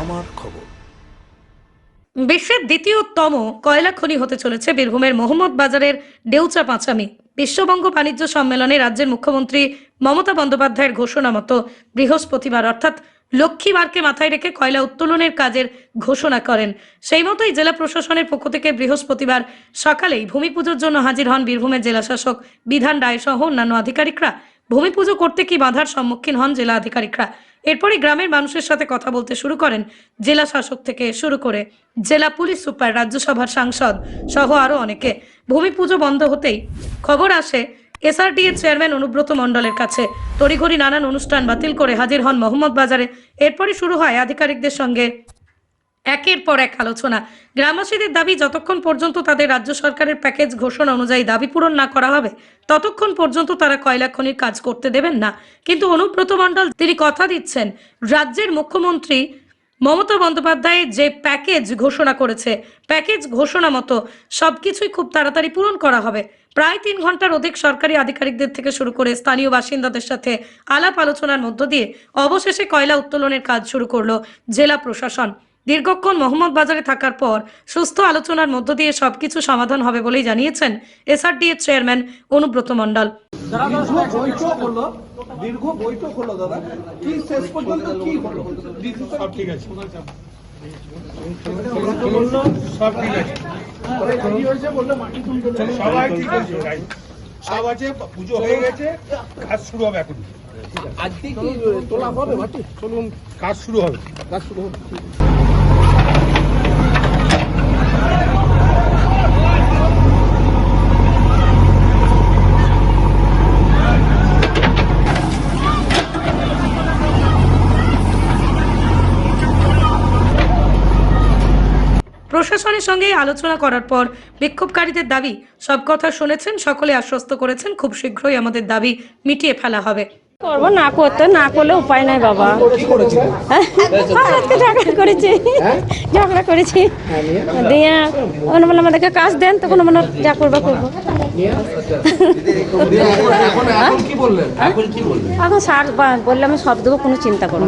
আমার খবর। বিশ্বের দ্বিতীয়তম কয়লা খনি হতে চলেছে বীরভূমের মোহাম্মদ বাজারের ডেউচা পাঁচামি বিশ্ববঙ্গ বাণিজ্য সম্মেলনে রাজ্যের মুখ্যমন্ত্রী মমতা বন্দ্যোপাধ্যায়ের ঘোষণা মতো বৃহস্পতিবার, অর্থাৎ লক্ষ্মীবারকে মাথায় রেখে কয়লা উত্তোলনের কাজের ঘোষণা করেন। সেই মতোই জেলা প্রশাসনের পক্ষ থেকে বৃহস্পতিবার সকালেই ভূমি পুজোর জন্য হাজির হন বীরভূমের জেলাশাসক বিধান রায় সহ অন্যান্য আধিকারিকরা। ভূমি পুজো করতে কি বাধার সম্মুখীন হন জেলা আধিকারিকরা? এরপরে গ্রামের মানুষের সাথে কথা বলতে শুরু করেন জেলা শাসক থেকে শুরু করে জেলা পুলিশ সুপার, রাজ্যসভার সাংসদ সহ আরও অনেকে। ভূমি পুজো বন্ধ হতেই খবর আসে এসআরডি এর চেয়ারম্যান অনুব্রত মণ্ডলের কাছে। তড়িঘড়ি নানান অনুষ্ঠান বাতিল করে হাজির হন মোহাম্মদ বাজারে। এরপরই শুরু হয় আধিকারিকদের সঙ্গে একের পর এক আলোচনা। গ্রামবাসীদের দাবি, যতক্ষণ পর্যন্ত তাদের রাজ্য সরকারের প্যাকেজ ঘোষণা অনুযায়ী দাবি পূরণ না করা হবে, ততক্ষণ পর্যন্ত তারা কয়লা খনির কাজ করতে দেবেন না। কিন্তু অনুব্রত মণ্ডল, তিনি কথা দিচ্ছেন, রাজ্যের মুখ্যমন্ত্রী মমতা বন্দ্যোপাধ্যায় যে প্যাকেজ ঘোষণা করেছে, প্যাকেজ ঘোষণা মতো সবকিছুই খুব তাড়াতাড়ি পূরণ করা হবে। প্রায় তিন ঘণ্টার অধিক সরকারি আধিকারিকদের থেকে শুরু করে স্থানীয় বাসিন্দাদের সাথে আলাপ আলোচনার মধ্য দিয়ে অবশেষে কয়লা উত্তোলনের কাজ শুরু করল জেলা প্রশাসন। দীর্ঘক্ষণ মোহাম্মদ বাজারে থাকার পর সুস্থ আলোচনার মধ্য দিয়ে সবকিছু সমাধান হবে বলেই জানিয়েছেন এসআরডি এর চেয়ারম্যান অনুব্রত মণ্ডল। দীর্ঘ বৈঠক হলো দীর্ঘ বৈঠক হলো দাদা। কি শেষ পর্যন্ত কি হলো? সব ঠিক আছে। সব ঠিক আছে। কি হয়েছে বললে মাটি তুলতে দেবে। সবাই ঠিক আছে। সব আছে পুজো হয়ে গেছে কাজ শুরু হবে এখন আজকে কি তোলা হবে চলুন কাজ শুরু হবে। কাজ শুরু হবে। প্রশাসনের সঙ্গে আলোচনা করার পর বিক্ষোভকারীদের দাবি, সব কথা শুনেছেন, সকলে আশ্বস্ত করেছেন, খুব শীঘ্রই আমাদের দাবি মিটিয়ে ফেলা হবে। করব না করতে না করলে উপায় নাই বাবা। হ্যাঁ, আজকে ঝগড়া করেছি। ঝগড়া করেছি। দিয়ে ওখানে বলে আমাদেরকে কাজ দেন তখন মনে যা করব করব। এখন এখন কি বললেন? এখন কি বললেন? এখন সার বা- বললে আমি সব দেবো কোনো চিন্তা করব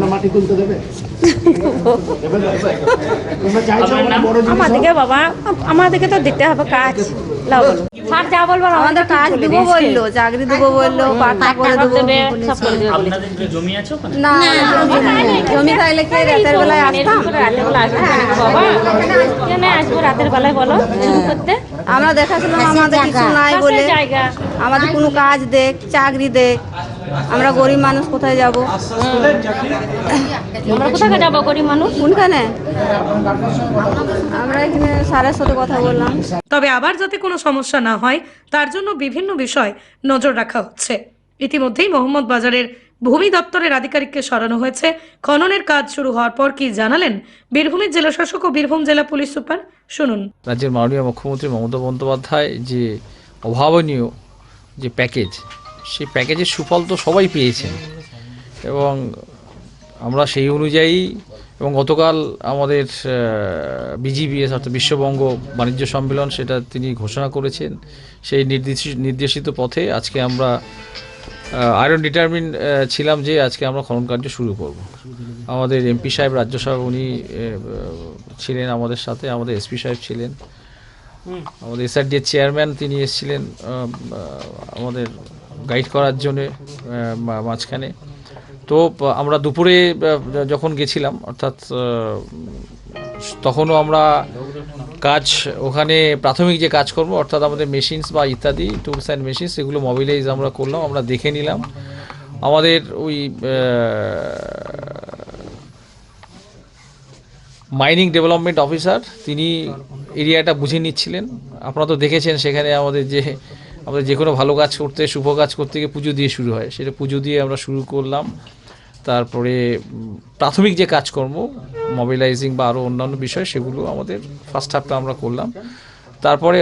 বড় আমাদেরকে বাবা আমাদেরকে তো দিতে হবে কাজ। লাও বলো। স্যার যা বলব আমাদের কাজ দেবো বলল চাকরি দেবো বলল পাট্টা করে দেবো দেবে সব করে দেবে। বলেছে। আপনাদের কি জমি আছে ওখানে? না জমি। থাকলে কি রাতের বেলায় আসতাম? রাতের বেলা আসব। বাবা কেন আসব? রাতের বেলায় বলো? শুরু করতে। আমরা দেখাশোনা আমাদের কিছু নাই বলে। আমাদের কোনো কাজ দেখ চাকরি দেখ। আমরা গরিব মানুষ কোথায় যাব? আমরা কোথায় যাব গরিব মানুষ? কোনখানে? আমরা এখানে স্যারের সাথে কথা বললাম। তবে আবার যাতে কোনো সমস্যা না হয় তার জন্য বিভিন্ন বিষয় নজর রাখা হচ্ছে। ইতিমধ্যেই মোহাম্মদ বাজারের ভূমি দপ্তরের আধিকারিককে সরানো হয়েছে। খননের কাজ শুরু হওয়ার পর কি জানালেন বীরভূমের জেলাশাসক ও বীরভূম জেলা পুলিশ সুপার? শুনুন। রাজ্যের মাননীয় মুখ্যমন্ত্রী মমতা বন্দ্যোপাধ্যায় যে অভাবনীয় যে প্যাকেজ সেই প্যাকেজের সুফল তো সবাই পেয়েছেন। এবং আমরা সেই অনুযায়ী এবং গতকাল আমাদের বিজিবিএস অর্থাৎ বিশ্ববঙ্গ বাণিজ্য সম্মেলন সেটা তিনি ঘোষণা করেছেন। সেই নির্দেশ নির্দেশিত পথে আজকে আমরা আয়রন ডিটারমিন ছিলাম যে আজকে আমরা খনন কার্য শুরু করব। আমাদের এমপি সাহেব রাজ্যসভা উনি ছিলেন আমাদের সাথে আমাদের এসপি সাহেব ছিলেন। আমাদের এসআরডি চেয়ারম্যান তিনি এসেছিলেন আমাদের গাইড করার জন্য মাঝখানে। তো আমরা দুপুরে যখন গেছিলাম, অর্থাৎ তখনও আমরা কাজ, ওখানে প্রাথমিক যে কাজ কাজকর্ম, অর্থাৎ আমাদের মেশিনস বা ইত্যাদি টুলস অ্যান্ড মেশিনস এগুলো মোবিলাইজ আমরা করলাম, আমরা দেখে নিলাম। আমাদের ওই মাইনিং ডেভেলপমেন্ট অফিসার তিনি এরিয়াটা বুঝে নিচ্ছিলেন। আপনারা তো দেখেছেন, সেখানে আমাদের যে আমাদের যে কোনো ভালো কাজ করতে, শুভ কাজ করতে গিয়ে পুজো দিয়ে শুরু হয়। সেটা পুজো দিয়ে আমরা শুরু করলাম। তারপরে প্রাথমিক যে কাজকর্ম মোবিলাইজিং বা আরও অন্যান্য বিষয়, সেগুলো আমাদের ফার্স্ট হাফটা আমরা করলাম। তারপরে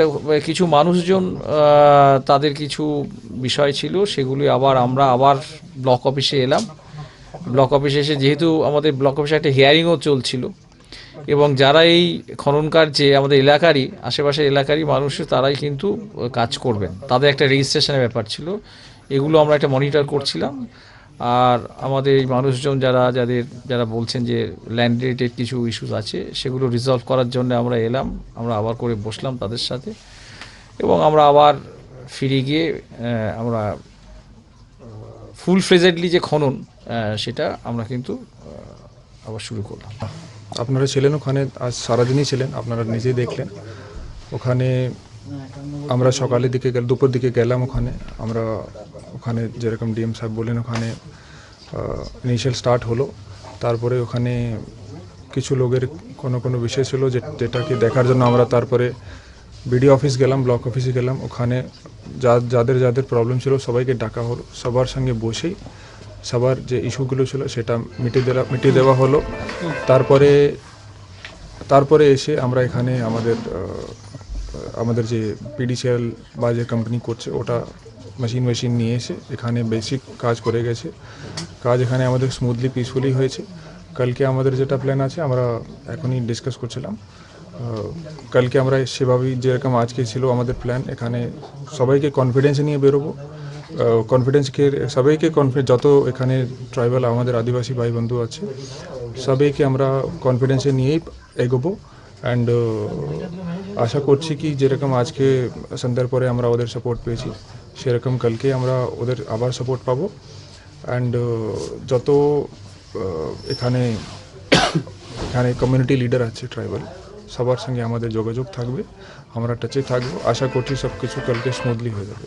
কিছু মানুষজন তাদের কিছু বিষয় ছিল, সেগুলি আবার আমরা আবার ব্লক অফিসে এলাম। ব্লক অফিসে এসে যেহেতু আমাদের ব্লক অফিসে একটা হিয়ারিংও চলছিল এবং যারা এই খনন কার্যে আমাদের এলাকারই, আশেপাশের এলাকারই মানুষ, তারাই কিন্তু কাজ করবেন। তাদের একটা রেজিস্ট্রেশনের ব্যাপার ছিল। এগুলো আমরা একটা মনিটর করছিলাম। আর আমাদের এই মানুষজন যারা, যাদের, যারা বলছেন যে ল্যান্ড রিলেটেড কিছু ইস্যুস আছে, সেগুলো রিজলভ করার জন্য আমরা এলাম। আমরা আবার করে বসলাম তাদের সাথে। এবং আমরা আবার ফিরে গিয়ে আমরা ফুল ফ্রেজেডলি যে খনন সেটা আমরা কিন্তু আবার শুরু করলাম। আপনারা ছিলেন ওখানে, আজ সারাদিনই ছিলেন, আপনারা নিজেই দেখলেন। ওখানে আমরা সকালের দিকে গেল, দুপুর দিকে গেলাম ওখানে। আমরা ওখানে যেরকম ডিএম সাহেব বললেন, ওখানে ইনিশিয়াল স্টার্ট হলো। তারপরে ওখানে কিছু লোকের কোনো কোনো বিষয় ছিল যেটাকে দেখার জন্য আমরা তারপরে বিডি অফিস গেলাম, ব্লক অফিসে গেলাম। ওখানে যা, যাদের যাদের প্রবলেম ছিল সবাইকে ডাকা হলো, সবার সঙ্গে বসেই সবার যে ইস্যুগুলো ছিল সেটা মিটিয়ে দেওয়া মিটিয়ে দেওয়া হলো। তারপরে তারপরে এসে আমরা এখানে আমাদের আমাদের যে পিডিসিএল বা যে কোম্পানি করছে, ওটা মেশিন মেশিন নিয়ে এসে এখানে বেসিক কাজ করে গেছে। কাজ এখানে আমাদের স্মুথলি পিসফুলি হয়েছে। কালকে আমাদের যেটা প্ল্যান আছে, আমরা এখনই ডিসকাস করছিলাম। কালকে আমরা সেভাবেই যেরকম আজকে ছিল আমাদের প্ল্যান এখানে সবাইকে কনফিডেন্স নিয়ে বেরোবো। কনফিডেন্সকে সবাইকে কনফিডেন্স যত এখানে ট্রাইবাল আমাদের আদিবাসী ভাই বন্ধু আছে, সবাইকে আমরা কনফিডেন্সে নিয়েই এগোবো। অ্যান্ড আশা করছি কি যেরকম আজকে সন্ধ্যার পরে আমরা ওদের সাপোর্ট পেয়েছি, সেরকম কালকে আমরা ওদের আবার সাপোর্ট পাবো। অ্যান্ড যত এখানে এখানে কমিউনিটি লিডার আছে ট্রাইবাল সবার সঙ্গে আমাদের যোগাযোগ থাকবে, আমরা টাচে থাকব। আশা করছি সব কিছু কালকে স্মুথলি হয়ে যাবে।